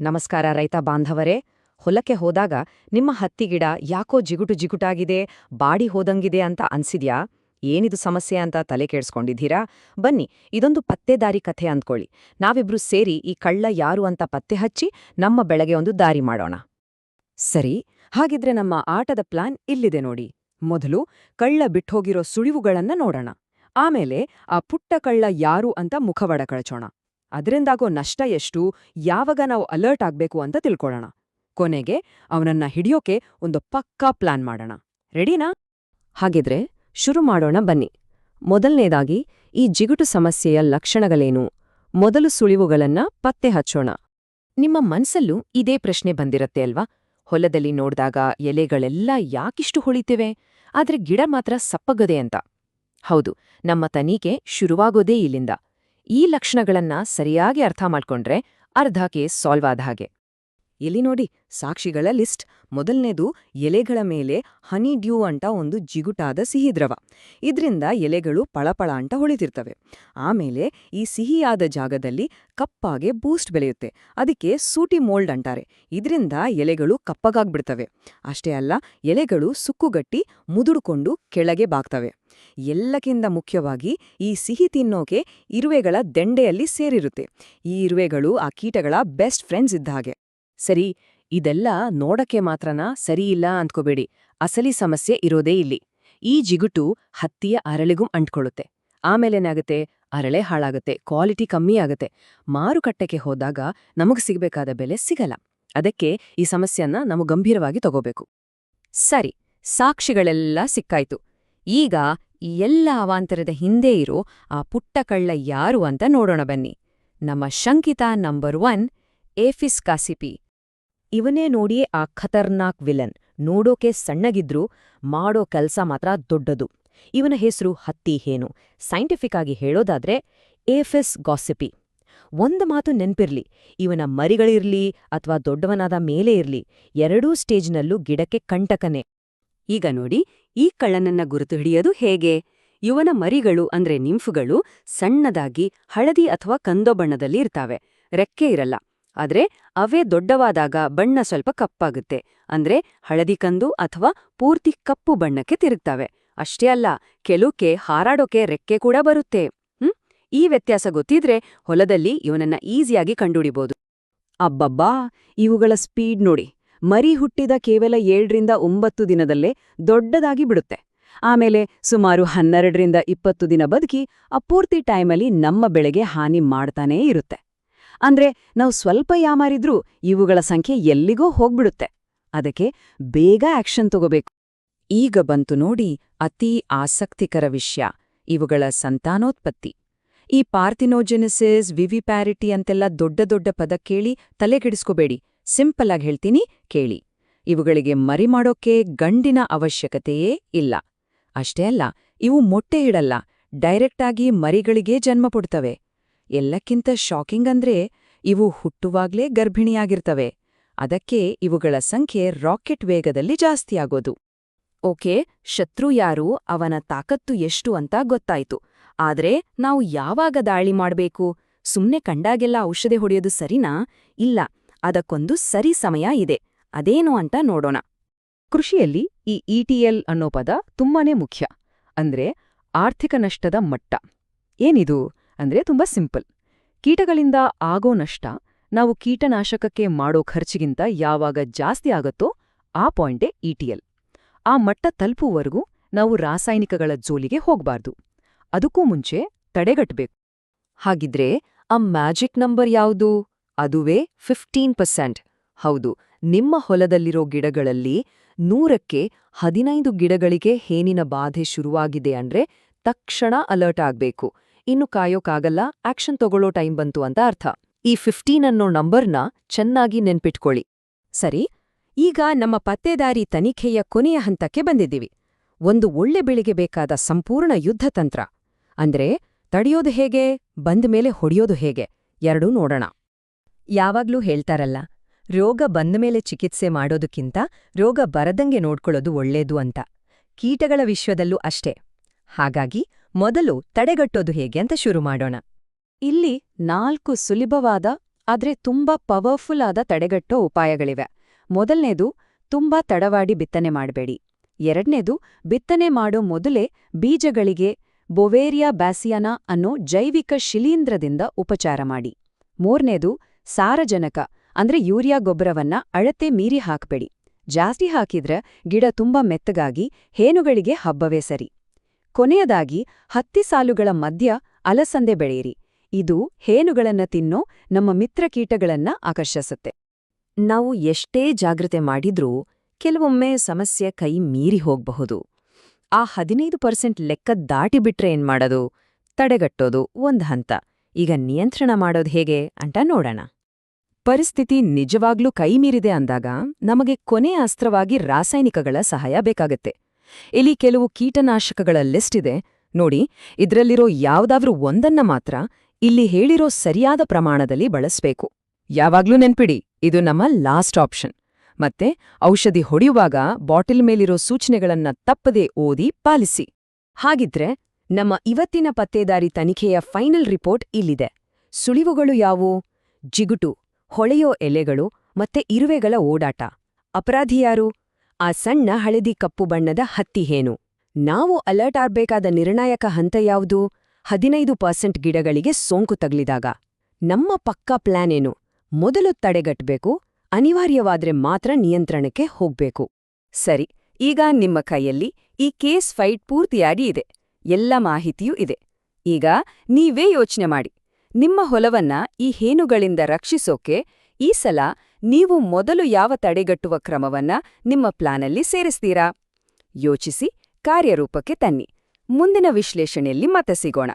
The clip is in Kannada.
ನಮಸ್ಕಾರ ರೈತ ಬಾಂಧವರೇ. ಹೊಲಕ್ಕೆ ಹೋದಾಗ ನಿಮ್ಮ ಹತ್ತಿಗಿಡ ಯಾಕೋ ಜಿಗುಟು ಜಿಗುಟಾಗಿದೆ, ಬಾಡಿ ಹೋದಂಗಿದೆ ಅಂತ ಅನ್ಸಿದ್ಯಾ? ಏನಿದು ಸಮಸ್ಯೆ ಅಂತ ತಲೆ ಕೇಳಿಸ್ಕೊಂಡಿದ್ದೀರಾ ಬನ್ನಿ, ಇದೊಂದು ಪತ್ತೆದಾರಿ ಕಥೆ ಅಂದ್ಕೊಳ್ಳಿ. ನಾವಿಬ್ರು ಸೇರಿ ಈ ಕಳ್ಳ ಯಾರು ಅಂತ ಪತ್ತೆ ಹಚ್ಚಿ ನಮ್ಮ ಬೆಳಗ್ಗೆ ಒಂದು ದಾರಿ ಮಾಡೋಣ. ಸರಿ, ಹಾಗಿದ್ರೆ ನಮ್ಮ ಆಟದ ಪ್ಲಾನ್ ಇಲ್ಲಿದೆ ನೋಡಿ. ಮೊದಲು ಕಳ್ಳ ಬಿಟ್ಟೋಗಿರೋ ಸುಳಿವುಗಳನ್ನ ನೋಡೋಣ. ಆಮೇಲೆ ಆ ಪುಟ್ಟ ಕಳ್ಳ ಯಾರು ಅಂತ ಮುಖವಡ ಕಳಚೋಣ. ಅದರಿಂದಾಗೋ ನಷ್ಟ ಎಷ್ಟು, ಯಾವಾಗ ನಾವು ಅಲರ್ಟ್ ಆಗ್ಬೇಕು ಅಂತ ತಿಳ್ಕೊಳ್ಳೋಣ. ಕೊನೆಗೆ ಅವನನ್ನ ಹಿಡಿಯೋಕೆ ಒಂದು ಪಕ್ಕಾ ಪ್ಲಾನ್ ಮಾಡೋಣ. ರೆಡಿನಾ ಹಾಗಿದ್ರೆ ಶುರು ಮಾಡೋಣ ಬನ್ನಿ. ಮೊದಲನೇದಾಗಿ ಈ ಜಿಗುಟು ಸಮಸ್ಯೆಯ ಲಕ್ಷಣಗಳೇನು? ಮೊದಲು ಸುಳಿವುಗಳನ್ನ ಪತ್ತೆ ಹಚ್ಚೋಣ. ನಿಮ್ಮ ಮನ್ಸಲ್ಲೂ ಇದೇ ಪ್ರಶ್ನೆ ಬಂದಿರತ್ತೆ ಅಲ್ವಾ? ಹೊಲದಲ್ಲಿ ನೋಡ್ದಾಗ ಎಲೆಗಳೆಲ್ಲ ಯಾಕಿಷ್ಟು ಹೊಳಿತಿವೆ? ಆದ್ರೆ ಗಿಡ ಮಾತ್ರ ಸಪ್ಪಗದೆ ಅಂತ. ಹೌದು, ನಮ್ಮ ತನಿಖೆ ಶುರುವಾಗೋದೇ ಇಲ್ಲಿಂದ. ಈ ಲಕ್ಷಣಗಳನ್ನ ಸರಿಯಾಗಿ ಅರ್ಥ ಮಾಡ್ಕೊಂಡ್ರೆ ಅರ್ಧ ಕೇಸ್ ಸಾಲ್ವ್ ಆದ ಹಾಗೆ. ಇಲ್ಲಿ ನೋಡಿ, ಸಾಕ್ಷಿಗಳ ಲಿಸ್ಟ್. ಮೊದಲನೇದು, ಎಲೆಗಳ ಮೇಲೆ ಹನಿ ಡ್ಯೂ ಅಂತ ಒಂದು ಜಿಗುಟಾದ ಸಿಹಿ ದ್ರವ ಇದ್ರಿಂದ ಎಲೆಗಳು ಪಳಪಳ ಅಂತ ಹೊಳಿತಿರ್ತವೆ. ಆಮೇಲೆ ಈ ಸಿಹಿಯಾದ ಜಾಗದಲ್ಲಿ ಕಪ್ಪಾಗೆ ಬೂಸ್ಟ್ ಬೆಳೆಯುತ್ತೆ. ಅದಕ್ಕೆ ಸೂಟಿ ಮೋಲ್ಡ್ ಅಂತಾರೆ. ಇದರಿಂದ ಎಲೆಗಳು ಕಪ್ಪಗಾಗ್ಬಿಡ್ತವೆ. ಅಷ್ಟೇ ಅಲ್ಲ, ಎಲೆಗಳು ಸುಕ್ಕುಗಟ್ಟಿ ಮುದುಡ್ಕೊಂಡು ಕೆಳಗೆ ಬಾಗ್ತವೆ. ಎಲ್ಲಕ್ಕಿಂತ ಮುಖ್ಯವಾಗಿ ಈ ಸಿಹಿ ತಿನ್ನೋಕೆ ಇರುವೆಗಳ ದಂಡೆಯಲ್ಲಿ ಸೇರಿರುತ್ತೆ. ಈ ಇರುವೆಗಳು ಆ ಕೀಟಗಳ ಬೆಸ್ಟ್ ಫ್ರೆಂಡ್ಸ್ ಇದ್ದ ಹಾಗೆ. ಸರಿ, ಇದೆಲ್ಲ ನೋಡಕ್ಕೆ ಮಾತ್ರನ ಸರಿಯಿಲ್ಲ ಅಂದ್ಕೋಬೇಡಿ. ಅಸಲಿ ಸಮಸ್ಯೆ ಇರೋದೇ ಇಲ್ಲಿ. ಈ ಜಿಗುಟು ಹತ್ತಿಯ ಅರಳಿಗೂ ಅಂಟ್ಕೊಳ್ಳುತ್ತೆ. ಆಮೇಲೇನಾಗುತ್ತೆ ಅರಳೆ ಹಾಳಾಗುತ್ತೆ, ಕ್ವಾಲಿಟಿ ಕಮ್ಮಿ ಆಗುತ್ತೆ. ಮಾರುಕಟ್ಟೆಗೆ ಹೋದಾಗ ನಮಗೆ ಸಿಗಬೇಕಾದ ಬೆಲೆ ಸಿಗಲ್ಲ. ಅದಕ್ಕೆ ಈ ಸಮಸ್ಯೆಯನ್ನ ನಾವು ಗಂಭೀರವಾಗಿ ತಗೋಬೇಕು. ಸರಿ, ಸಾಕ್ಷಿಗಳೆಲ್ಲ ಸಿಕ್ಕಾಯ್ತು. ಈಗ ಎಲ್ಲ ಅವಾಂತರದ ಹಿಂದೆ ಇರೋ ಆ ಪುಟ್ಟ ಕಳ್ಳ ಯಾರು ಅಂತ ನೋಡೋಣ ಬನ್ನಿ. ನಮ್ಮ ಶಂಕಿತ ನಂಬರ್ ಒನ್ ಏಫಿಸ್ ಕಾಸಿಪಿ. ಇವನೇ ನೋಡಿಯೇ ಆ ಖತರ್ನಾಕ್ ವಿಲನ್. ನೋಡೋಕೆ ಸಣ್ಣಗಿದ್ರೂ ಮಾಡೋ ಕೆಲ್ಸ ಮಾತ್ರ ದೊಡ್ಡದು. ಇವನ ಹೆಸರು ಹತ್ತಿ ಹೇನು. ಸೈಂಟಿಫಿಕ್ ಆಗಿ ಹೇಳೋದಾದ್ರೆ ಏಫೆಸ್ ಗಾಸಿಪಿ. ಒಂದು ಮಾತು ನೆನ್ಪಿರ್ಲಿ. ಇವನ ಮರಿಗಳಿರ್ಲಿ ಅಥವಾ ದೊಡ್ಡವನಾದ ಮೇಲೆ ಇರ್ಲಿ, ಎರಡೂ ಸ್ಟೇಜ್ನಲ್ಲೂ ಗಿಡಕ್ಕೆ ಕಂಟಕನೆ. ಈಗ ನೋಡಿ, ಈ ಕಳ್ಳನನ್ನ ಗುರುತು ಹಿಡಿಯೋದು ಹೇಗೆ? ಇವನ ಮರಿಗಳು ಅಂದ್ರೆ ನಿಂಫುಗಳು ಸಣ್ಣದಾಗಿ ಹಳದಿ ಅಥವಾ ಕಂದೋ ಬಣ್ಣದಲ್ಲಿ ಇರ್ತಾವೆ. ರೆಕ್ಕೆ ಇರಲ್ಲ. ಆದ್ರೆ ಅವೇ ದೊಡ್ಡವಾದಾಗ ಬಣ್ಣ ಸ್ವಲ್ಪ ಕಪ್ಪಾಗುತ್ತೆ. ಅಂದ್ರೆ ಹಳದಿ ಕಂದು ಅಥವಾ ಪೂರ್ತಿ ಕಪ್ಪು ಬಣ್ಣಕ್ಕೆ ತಿರುಗ್ತವೆ. ಅಷ್ಟೇ ಅಲ್ಲ ಕೆಲುಕೆ ಹಾರಾಡೋಕೆ ರೆಕ್ಕೆ ಕೂಡ ಬರುತ್ತೆ. ಹ್ಮ್? ಈ ವ್ಯತ್ಯಾಸ ಗೊತ್ತಿದ್ರೆ ಹೊಲದಲ್ಲಿ ಇವನನ್ನ ಈಸಿಯಾಗಿ ಕಂಡುಹಿಡಿಬೋದು. ಅಬ್ಬಬ್ಬಾ! ಇವುಗಳ ಸ್ಪೀಡ್ ನೋಡಿ. ಮರಿ ಹುಟ್ಟಿದ ಕೇವಲ ಏಳರಿಂದ ಒಂಬತ್ತು ದಿನದಲ್ಲೇ ದೊಡ್ಡದಾಗಿ ಬಿಡುತ್ತೆ. ಆಮೇಲೆ ಸುಮಾರು ಹನ್ನೆರಡರಿಂದ ಇಪ್ಪತ್ತು ದಿನ ಬದುಕಿ ಅಪೂರ್ತಿ ಟೈಮಲ್ಲಿ ನಮ್ಮ ಬೆಳೆಗೆ ಹಾನಿ ಮಾಡ್ತಾನೇ ಇರುತ್ತೆ. ಅಂದ್ರೆ ನಾವು ಸ್ವಲ್ಪ ಯಾಮಾರಿದ್ರೂ ಇವುಗಳ ಸಂಖ್ಯೆ ಎಲ್ಲಿಗೋ ಹೋಗ್ಬಿಡುತ್ತೆ. ಅದಕ್ಕೆ ಬೇಗ ಆಕ್ಷನ್ ತಗೋಬೇಕು. ಈಗ ಬಂತು ನೋಡಿ ಅತೀ ಆಸಕ್ತಿಕರ ವಿಷಯ, ಇವುಗಳ ಸಂತಾನೋತ್ಪತ್ತಿ. ಈ ಪಾರ್ಥಿನೋಜೆನಿಸಿಸ್, ವಿವಿಪ್ಯಾರಿಟಿ ಅಂತೆಲ್ಲ ದೊಡ್ಡ ದೊಡ್ಡ ಪದ ಕೇಳಿ ತಲೆಗೆಡಿಸ್ಕೋಬೇಡಿ ಸಿಂಪಲ್ ಆಗಿ ಹೇಳ್ತೀನಿ, ಕೇಳಿ. ಇವುಗಳಿಗೆ ಮರಿ ಮಾಡೋಕೆ ಗಂಡಿನ ಅವಶ್ಯಕತೆಯೇ ಇಲ್ಲ. ಅಷ್ಟೇ ಅಲ್ಲ, ಇವು ಮೊಟ್ಟೆ ಇಡಲ್ಲ ಡೈರೆಕ್ಟಾಗಿ ಮರಿಗಳಿಗೇ ಜನ್ಮ ಕೊಡ್ತವೆ ಎಲ್ಲಕ್ಕಿಂತ ಶಾಕಿಂಗ್ ಅಂದ್ರೆ ಇವು ಹುಟ್ಟುವಾಗ್ಲೇ ಗರ್ಭಿಣಿಯಾಗಿರ್ತವೆ. ಅದಕ್ಕೆ ಇವುಗಳ ಸಂಖ್ಯೆ ರಾಕೆಟ್ ವೇಗದಲ್ಲಿ ಜಾಸ್ತಿಯಾಗೋದು. ಓಕೆ, ಶತ್ರು ಯಾರು, ಅವನ ತಾಕತ್ತು ಎಷ್ಟು ಅಂತ ಗೊತ್ತಾಯ್ತು. ಆದ್ರೆ ನಾವು ಯಾವಾಗ ದಾಳಿ ಮಾಡ್ಬೇಕು? ಸುಮ್ನೆ ಕಂಡಾಗೆಲ್ಲ ಔಷಧಿ ಹೊಡೆಯೋದು ಸರಿನಾ? ಇಲ್ಲ, ಅದಕ್ಕೊಂದು ಸರಿ ಸಮಯ ಇದೆ. ಅದೇನು ಅಂತ ನೋಡೋಣ. ಕೃಷಿಯಲ್ಲಿ ಈ ಇಟಿಎಲ್ ಅನ್ನೋ ಪದ ತುಂಬಾನೇ ಮುಖ್ಯ. ಅಂದ್ರೆ ಆರ್ಥಿಕ ನಷ್ಟದ ಮಟ್ಟ. ಏನಿದು? ಅಂದ್ರೆ ತುಂಬಾ ಸಿಂಪಲ್. ಕೀಟಗಳಿಂದ ಆಗೋ ನಷ್ಟ ನಾವು ಕೀಟನಾಶಕಕ್ಕೆ ಮಾಡೋ ಖರ್ಚಿಗಿಂತ ಯಾವಾಗ ಜಾಸ್ತಿ ಆಗತ್ತೋ ಆ ಪಾಯಿಂಟೇ ಇಟಿಎಲ್ ಆ ಮಟ್ಟ ತಲುಪುವವರೆಗೂ ನಾವು ರಾಸಾಯನಿಕಗಳ ಜೋಲಿಗೆ ಹೋಗ್ಬಾರ್ದು. ಅದಕ್ಕೂ ಮುಂಚೆ ತಡೆಗಟ್ಟಬೇಕು ಹಾಗಿದ್ರೆ ಆ ಮ್ಯಾಜಿಕ್ ನಂಬರ್ ಯಾವುದು? ಅದುವೇ ಫಿಫ್ಟೀನ್ ಪರ್ಸೆಂಟ್. ಹೌದು, ನಿಮ್ಮ ಹೊಲದಲ್ಲಿರೋ ಗಿಡಗಳಲ್ಲಿ ನೂರಕ್ಕೆ ಹದಿನೈದು ಗಿಡಗಳಿಗೆ ಹೇನಿನ ಬಾಧೆ ಶುರುವಾಗಿದೆ ಅಂದ್ರೆ ತಕ್ಷಣ ಅಲರ್ಟ್ ಆಗ್ಬೇಕು. ಇನ್ನು ಕಾಯೋಕ್ಕಾಗಲ್ಲ ಆಕ್ಷನ್ ತಗೊಳ್ಳೋ ಟೈಮ್ ಬಂತು ಅಂತ ಅರ್ಥ. ಈ ಫಿಫ್ಟೀನ್ ಅನ್ನೋ ನಂಬರ್ನ ಚೆನ್ನಾಗಿ ನೆನ್ಪಿಟ್ಕೊಳ್ಳಿ. ಸರಿ, ಈಗ ನಮ್ಮ ಪತ್ತೆದಾರಿ ತನಿಖೆಯ ಕೊನೆಯ ಹಂತಕ್ಕೆ ಬಂದಿದ್ದೀವಿ. ಒಂದು ಒಳ್ಳೆ ಬೆಳೆಗೆ ಬೇಕಾದ ಸಂಪೂರ್ಣ ಯುದ್ಧತಂತ್ರ ಅಂದ್ರೆ, ತಡೆಯೋದು ಹೇಗೆ, ಬಂದ ಮೇಲೆ ಹೊಡೆಯೋದು ಹೇಗೆ, ಎರಡೂ ನೋಡೋಣ. ಯಾವಾಗ್ಲೂ ಹೇಳ್ತಾರಲ್ಲ, ರೋಗ ಬಂದ ಮೇಲೆ ಚಿಕಿತ್ಸೆ ಮಾಡೋದಕ್ಕಿಂತ ರೋಗ ಬರದಂಗೆ ನೋಡ್ಕೊಳ್ಳೋದು ಒಳ್ಳೇದು ಅಂತ. ಕೀಟಗಳ ವಿಶ್ವದಲ್ಲೂ ಅಷ್ಟೇ. ಹಾಗಾಗಿ ಮೊದಲು ತಡೆಗಟ್ಟೋದು ಹೇಗೆ ಅಂತ ಶುರು ಮಾಡೋಣ. ಇಲ್ಲಿ ನಾಲ್ಕು ಸುಲಭವಾದ, ಆದ್ರೆ ತುಂಬಾ ಪವರ್ಫುಲ್ ಆದ ತಡೆಗಟ್ಟೋ ಉಪಾಯಗಳಿವೆ. ಮೊದಲನೇದು, ತುಂಬಾ ತಡವಾಡಿ ಬಿತ್ತನೆ ಮಾಡಬೇಡಿ. ಎರಡನೇದು, ಬಿತ್ತನೆ ಮಾಡೋ ಮೊದಲೇ ಬೀಜಗಳಿಗೆ ಬೊವೇರಿಯಾ ಬ್ಯಾಸಿಯಾನಾ ಅನ್ನೋ ಜೈವಿಕ ಶಿಲೀಂಧ್ರದಿಂದ ಉಪಚಾರ ಮಾಡಿ. ಮೂರನೇದು, ಸಾರಜನಕ, ಅಂದ್ರೆ ಯೂರಿಯಾ ಗೊಬ್ಬರವನ್ನ ಅಳತೆ ಮೀರಿ ಹಾಕ್ಬೇಡಿ. ಜಾಸ್ತಿ ಹಾಕಿದ್ರೆ ಗಿಡ ತುಂಬಾ ಮೆತ್ತಗಾಗಿ, ಹೇನುಗಳಿಗೆ ಹಬ್ಬವೇ ಸರಿ. ಕೊನೆಯದಾಗಿ, ಹತ್ತಿ ಸಾಲುಗಳ ಮಧ್ಯ ಅಲಸಂದೆ ಬೆಳೆಯಿರಿ. ಇದು ಹೇನುಗಳನ್ನ ತಿನ್ನೋ ನಮ್ಮ ಮಿತ್ರಕೀಟಗಳನ್ನ ಆಕರ್ಷಿಸುತ್ತೆ. ನಾವು ಎಷ್ಟೇ ಜಾಗ್ರತೆ ಮಾಡಿದ್ರೂ ಕೆಲವೊಮ್ಮೆ ಸಮಸ್ಯೆ ಕೈ ಮೀರಿ ಹೋಗ್ಬಹುದು. ಆ ಹದಿನೈದು ಪರ್ಸೆಂಟ್ ಲೆಕ್ಕ ದಾಟಿಬಿಟ್ರೆ ಏನ್ಮಾಡೋದು ತಡೆಗಟ್ಟೋದು ಒಂದ್ ಹಂತ. ಈಗ ನಿಯಂತ್ರಣ ಮಾಡೋದು ಹೇಗೆ ಅಂತ ನೋಡೋಣ. ಪರಿಸ್ಥಿತಿ ನಿಜವಾಗ್ಲೂ ಕೈಮೀರಿದೆ ಅಂದಾಗ ನಮಗೆ ಕೊನೆಯ ಅಸ್ತ್ರವಾಗಿ ರಾಸಾಯನಿಕಗಳ ಸಹಾಯ ಬೇಕಾಗತ್ತೆ. ಇಲ್ಲಿ ಕೆಲವು ಕೀಟನಾಶಕಗಳ ಲಿಸ್ಟ್ ಇದೆ. ನೋಡಿ, ಇದರಲ್ಲಿರೋ ಯಾವುದಾದ್ರೂ ಒಂದನ್ನ ಮಾತ್ರ ಇಲ್ಲಿ ಹೇಳಿರೋ ಸರಿಯಾದ ಪ್ರಮಾಣದಲ್ಲಿ ಬಳಸಬೇಕು. ಯಾವಾಗ್ಲೂ ನೆನ್ಪಿಡಿ, ಇದು ನಮ್ಮ ಲಾಸ್ಟ್ ಆಪ್ಷನ್. ಮತ್ತೆ ಔಷಧಿ ಹೊಡೆಯುವಾಗ ಬಾಟಲ್ ಮೇಲಿರೋ ಸೂಚನೆಗಳನ್ನ ತಪ್ಪದೇ ಓದಿ ಪಾಲಿಸಿ. ಹಾಗಿದ್ರೆ ನಮ್ಮ ಇವತ್ತಿನ ಪತ್ತೇದಾರಿ ತನಿಖೆಯ ಫೈನಲ್ ರಿಪೋರ್ಟ್ ಇಲ್ಲಿದೆ. ಸುಳಿವುಗಳು ಯಾವು ಜಿಗುಟು, ಹೊಳೆಯೋ ಎಲೆಗಳು ಮತ್ತೆ ಇರುವೆಗಳ ಓಡಾಟ. ಅಪರಾಧಿ ಯಾರು? ಆ ಸಣ್ಣ ಹಳದಿ ಕಪ್ಪು ಬಣ್ಣದ ಹತ್ತಿಹೇನು ನಾವು ಅಲರ್ಟ್ ಆಗ್ಬೇಕಾದ ನಿರ್ಣಾಯಕ ಹಂತ ಯಾವುದು? ಹದಿನೈದು ಪರ್ಸೆಂಟ್ ಗಿಡಗಳಿಗೆ ಸೋಂಕು ತಗಲಿದಾಗ. ನಮ್ಮ ಪಕ್ಕಾ ಪ್ಲಾನ್ ಏನು? ಮೊದಲು ತಡೆಗಟ್ಟಬೇಕು ಅನಿವಾರ್ಯವಾದ್ರೆ ಮಾತ್ರ ನಿಯಂತ್ರಣಕ್ಕೆ ಹೋಗ್ಬೇಕು. ಸರಿ, ಈಗ ನಿಮ್ಮ ಕೈಯಲ್ಲಿ ಈ ಕೇಸ್ ಫೈಟ್ ಪೂರ್ತಿಯಾಗಿ ಇದೆ. ಎಲ್ಲ ಮಾಹಿತಿಯೂ ಇದೆ. ಈಗ ನೀವೇ ಯೋಚನೆ ಮಾಡಿ. ನಿಮ್ಮ ಹೊಲವನ್ನ ಈ ಹೇನುಗಳಿಂದ ರಕ್ಷಿಸೋಕೆ ಈ ಸಲ ನೀವು ಮೊದಲು ಯಾವ ತಡೆಗಟ್ಟುವ ಕ್ರಮವನ್ನ ನಿಮ್ಮ ಪ್ಲಾನಲ್ಲಿ ಸೇರಿಸ್ತೀರಾ? ಯೋಚಿಸಿ, ಕಾರ್ಯರೂಪಕ್ಕೆ ತನ್ನಿ. ಮುಂದಿನ ವಿಶ್ಲೇಷಣೆಯಲ್ಲಿ ಮತ ಸಿಗೋಣ.